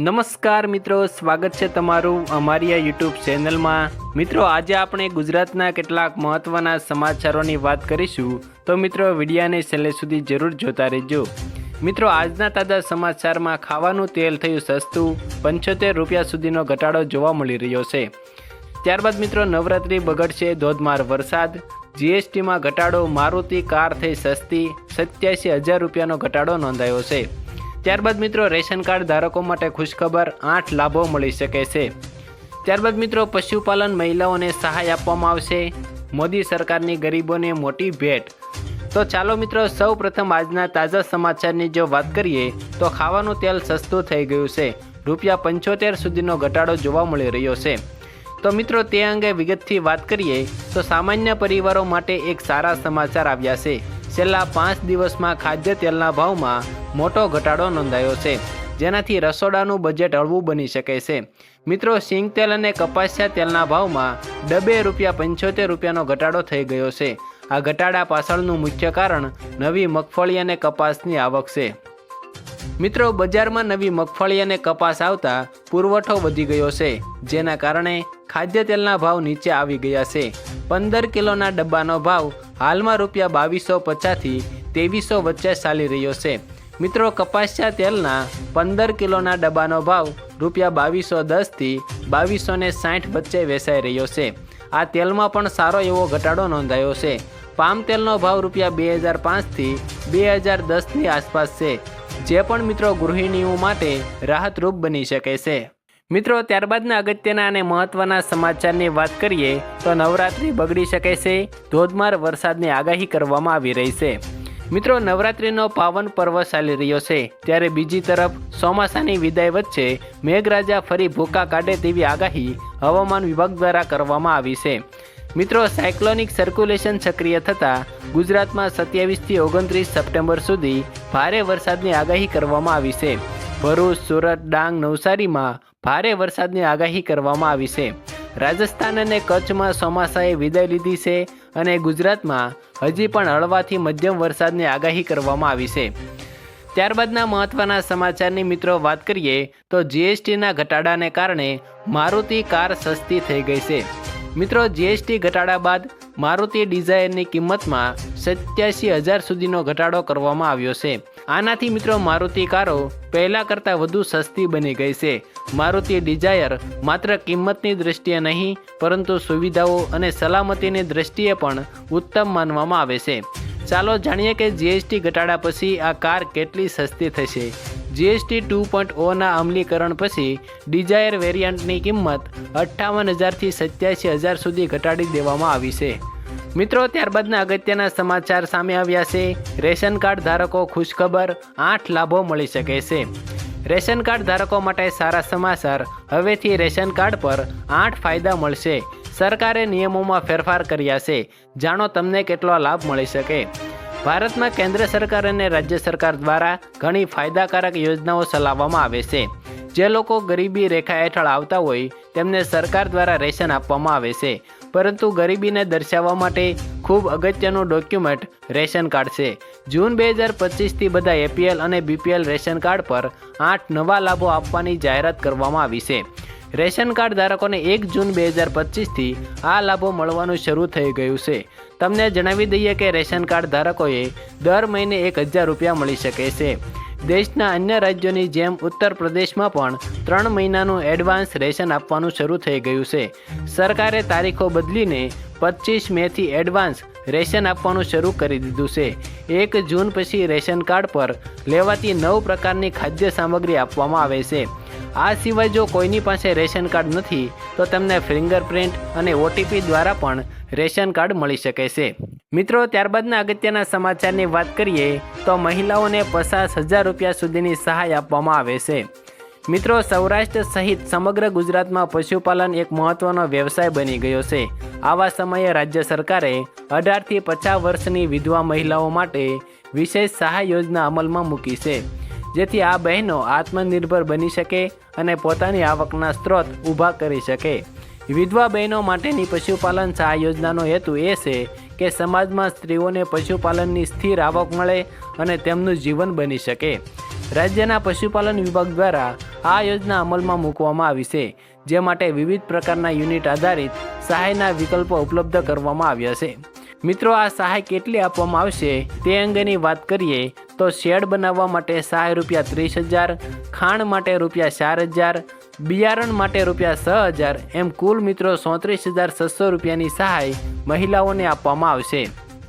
નમસ્કાર મિત્રો, સ્વાગત છે તમારું અમારી આ યુટ્યુબ ચેનલમાં. મિત્રો, આજે આપણે ગુજરાતના કેટલાક મહત્ત્વના સમાચારોની વાત કરીશું. તો મિત્રો, વિડીયાને છેલ્લે સુધી જરૂર જોતા રહેજો. મિત્રો, આજના તાજા સમાચારમાં ખાવાનું તેલ થયું સસ્તું. પંચોતેર રૂપિયા સુધીનો ઘટાડો જોવા મળી રહ્યો છે. ત્યારબાદ મિત્રો, નવરાત્રિ બગડશે ધોધમાર વરસાદ. જીએસટીમાં ઘટાડો, મારુતિ કાર થઈ સસ્તી. સત્યાસી હજાર રૂપિયાનો ઘટાડો નોંધાયો છે. ત્યારબાદ મિત્રો રેશન કાર્ડ ધારકો માટે ખુશખબર આઠ લાભો મળી શકે છે. ત્યારબાદ મિત્રો પશુપાલન મહિલાઓને સહાય આપવામાં આવશે. મોદી સરકારની ગરીબોને મોટી ભેટ. તો ચાલો મિત્રો સૌ પ્રથમ આજના તાજા સમાચારની જો વાત કરીએ, તો ખાવાનું તેલ સસ્તું થઈ ગયું છે. રૂપિયા પંચોતેર સુધીનો ઘટાડો જોવા મળી રહ્યો છે. તો મિત્રો તે અંગે વિગતથી વાત કરીએ, તો સામાન્ય પરિવારો માટે એક સારા સમાચાર આવ્યા છે. છેલ્લા પાંચ દિવસમાં ખાદ્ય તેલના ભાવમાં મોટો ઘટાડો નોંધાયો છે. જેનાથી રસોડાનું બજેટ હળવું બની શકે છે. મિત્રો, સિંગ તેલ અને કપાસિયા તેલના ભાવમાં ડબે રૂપિયા પંચોતેર રૂપિયાનો ઘટાડો થઈ ગયો છે. આ ઘટાડા પાછળનું મુખ્ય કારણ નવી મગફળી અને કપાસની આવક છે. મિત્રો, બજારમાં નવી મગફળી અને કપાસ આવતા પુરવઠો વધી ગયો છે, જેના કારણે ખાદ્ય તેલના ભાવ નીચે આવી ગયા છે. પંદર કિલોના ડબ્બાનો ભાવ હાલમાં રૂપિયા બાવીસો પચાસથી ત્રેવીસો વચ્ચે ચાલી રહ્યો છે. મિત્રો કપાસિયા તેલના પંદર કિલોના ડબ્બાનો ભાવ રૂપિયા બાવીસો દસથી બાવીસો ને સાઠ વચ્ચે વેચાઈ રહ્યો છે. આ તેલમાં પણ સારો એવો ઘટાડો નોંધાયો છે. પામ તેલનો ભાવ રૂપિયા બે હજાર પાંચથી બે હજાર દસની આસપાસ છે, જે પણ મિત્રો ગૃહિણીઓ માટે રાહતરૂપ બની શકે છે. મિત્રો, ત્યારબાદના અગત્યના અને મહત્વના સમાચારની વાત કરીએ તો નવરાત્રિ બગડી શકે છે, ધોધમાર વરસાદની આગાહી કરવામાં આવી રહી છે. મિત્રો, નવરાત્રિનો પાવન પર્વ ચાલી રહ્યો છે. ત્યારે બીજી તરફ ચોમાસાની વિદાય વચ્ચે મેઘરાજા ફરી ભૂકા કાઢે તેવી આગાહી હવામાન વિભાગ દ્વારા કરવામાં આવી છે. મિત્રો, સાયક્લોનિક સર્ક્યુલેશન સક્રિય થતાં ગુજરાતમાં સત્યાવીસથી ઓગણત્રીસ સપ્ટેમ્બર સુધી ભારે વરસાદની આગાહી કરવામાં આવી છે. ભરૂચ, સુરત, ડાંગ, નવસારીમાં ભારે વરસાદની આગાહી કરવામાં આવી છે. રાજસ્થાન અને કચ્છમાં ચોમાસાએ વિદાય લીધી છે અને ગુજરાતમાં હજી પણ હળવાથી મધ્યમ વરસાદની આગાહી કરવામાં આવી છે. ત્યારબાદના મહત્ત્વના સમાચારની મિત્રો વાત કરીએ તો જીએસટીના ઘટાડાને કારણે મારુતિ કાર સસ્તી થઈ ગઈ છે. મિત્રો, જીએસટી ઘટાડા બાદ મારુતિ ડિઝાયરની કિંમતમાં સત્યાસી હજાર સુધીનો ઘટાડો કરવામાં આવ્યો છે. આનાથી મિત્રો, મારુતિ કારો પહેલાં કરતાં વધુ સસ્તી બની ગઈ છે. મારુતિ ડિઝાયર માત્ર કિંમતની દૃષ્ટિએ નહીં, પરંતુ સુવિધાઓ અને સલામતીની દૃષ્ટિએ પણ ઉત્તમ માનવામાં આવે છે. ચાલો જાણીએ કે જીએસટી ઘટાડા પછી આ કાર કેટલી સસ્તી થશે. જીએસટી ટુ પોઈન્ટ ઓના અમલીકરણ પછી ડિઝાયર વેરિયન્ટની કિંમત અઠ્ઠાવન હજારથી સત્યાસી હજાર સુધી ઘટાડી દેવામાં આવી છે. મિત્રો, ત્યારબાદના અગત્યના સમાચાર સામે આવ્યા છે. રેશન કાર્ડ ધારકો ખુશખબર, આઠ લાભો મળી શકે છે. રેશન કાર્ડ ધારકો માટે સારા સમાચાર. હવેથી રેશન કાર્ડ પર આઠ ફાયદા મળશે. સરકારે નિયમોમાં ફેરફાર કર્યા છે. જાણો તમને કેટલો લાભ મળી શકે. ભારતમાં કેન્દ્ર સરકાર અને રાજ્ય સરકાર દ્વારા ઘણી ફાયદાકારક યોજનાઓ ચલાવવામાં આવે છે. જે લોકો ગરીબી રેખા હેઠળ આવતા હોય, તેમને સરકાર દ્વારા રેશન આપવામાં આવે છે. પરંતુ ગરીબીને દર્શાવવા માટે ખૂબ અગત્યનું ડોક્યુમેન્ટ રેશન કાર્ડ છે. જૂન બે હજાર પચીસથી બધા એપીએલ અને બીપીએલ રેશન કાર્ડ પર આઠ નવા લાભો આપવાની જાહેરાત કરવામાં આવી છે. રેશન કાર્ડ ધારકોને એક જૂન બે હજાર પચીસથી આ લાભો મળવાનું શરૂ થઈ ગયું છે. તમને જણાવી દઈએ કે રેશન કાર્ડ ધારકોએ દર મહિને એક હજાર રૂપિયા મળી શકે છે. દેશના અન્ય રાજ્યોની જેમ ઉત્તર પ્રદેશમાં પણ ત્રણ મહિનાનું એડવાન્સ રેશન આપવાનું શરૂ થઈ ગયું છે. સરકારે તારીખો બદલીને પચીસ મેથી એડવાન્સ રેશન આપવાનું શરૂ કરી દીધું છે. એક જૂન પછી રેશન કાર્ડ પર લેવાતી નવ પ્રકારની ખાદ્ય સામગ્રી આપવામાં આવે છે. આ સિવાય જો કોઈની પાસે રેશન કાર્ડ નથી, તો તમને ફિંગરપ્રિન્ટ અને ઓટીપી દ્વારા પણ રેશન કાર્ડ મળી શકે છે. મિત્રો, ત્યારબાદના અગત્યના સમાચારની વાત કરીએ તો મહિલાઓને પચાસ હજાર રૂપિયા સુધીની સહાય આપવામાં આવે છે. મિત્રો, સૌરાષ્ટ્ર સહિત સમગ્ર ગુજરાતમાં પશુપાલન એક મહત્વનો વ્યવસાય બની ગયો છે. આવા સમયે રાજ્ય સરકારે અઢારથી પચાસ વર્ષની વિધવા મહિલાઓ માટે વિશેષ સહાય યોજના અમલમાં મૂકી છે. જેથી આ બહેનો આત્મનિર્ભર બની શકે અને પોતાની આવકના સ્ત્રોત ઊભા કરી શકે. વિધવા બહેનો માટેની પશુપાલન સહાય યોજનાનો હેતુ એ છે કે સમાજમાં સ્ત્રીઓને પશુપાલનની સ્થિર આવક મળે અને તેમનું જીવન બની શકે. રાજ્યના પશુપાલન વિભાગ દ્વારા આ યોજના અમલમાં મૂકવામાં આવી છે, જે માટે વિવિધ પ્રકારના યુનિટ આધારિત સહાયના વિકલ્પો ઉપલબ્ધ કરવામાં આવ્યા છે. મિત્રો, આ સહાય કેટલી આપવામાં આવશે તે અંગેની વાત કરીએ તો શેડ બનાવવા માટે સહાય રૂપિયા ત્રીસ હજાર, ખાણ માટે રૂપિયા ચાર હજાર બિયારણ માટે રૂપિયા છ હજાર એમ કુલ મિત્રો ચોત્રીસ હજાર છસો રૂપિયાની સહાય મહિલાઓને આપવામાં આવશે.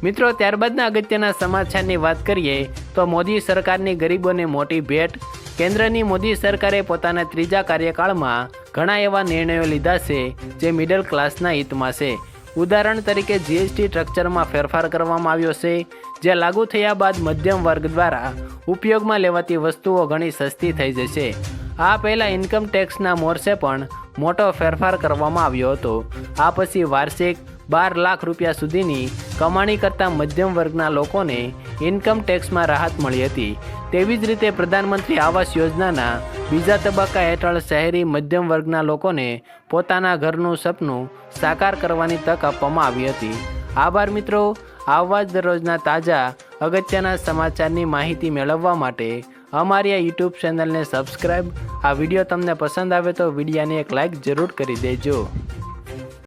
મિત્રો, ત્યારબાદના અગત્યના સમાચારની વાત કરીએ તો મોદી સરકારની ગરીબોને મોટી ભેટ. કેન્દ્રની મોદી સરકારે પોતાના ત્રીજા કાર્યકાળમાં ઘણા એવા નિર્ણયો લીધા છે જે મિડલ ક્લાસના હિતમાં છે. ઉદાહરણ તરીકે જીએસટી સ્ટ્રક્ચરમાં ફેરફાર કરવામાં આવ્યો છે. જે લાગુ થયા બાદ મધ્યમ વર્ગ દ્વારા ઉપયોગમાં લેવાતી વસ્તુઓ ઘણી સસ્તી થઈ જશે. આ પહેલાં ઇન્કમ ટેક્સના મોરસે પણ મોટો ફેરફાર કરવામાં આવ્યો હતો. આ પછી વાર્ષિક બાર લાખ રૂપિયા સુધીની કમાણી કરતા મધ્યમ વર્ગના લોકોને ઇન્કમ ટેક્સમાં રાહત મળી હતી. તેવી જ રીતે પ્રધાનમંત્રી આવાસ યોજનાના બીજા તબક્કા હેઠળ શહેરી મધ્યમ વર્ગના લોકોને પોતાના ઘરનું સપનું સાકાર કરવાની તક આપવામાં આવી હતી. આભાર મિત્રો. આવા જ દરરોજના તાજા અગત્યના સમાચારની માહિતી મેળવવા માટે અમારી આ યુટ્યુબ ચેનલને સબસ્ક્રાઈબ આ વીડિયો તમને પસંદ આવે તો વિડીયાને એક લાઈક જરૂર કરી દેજો.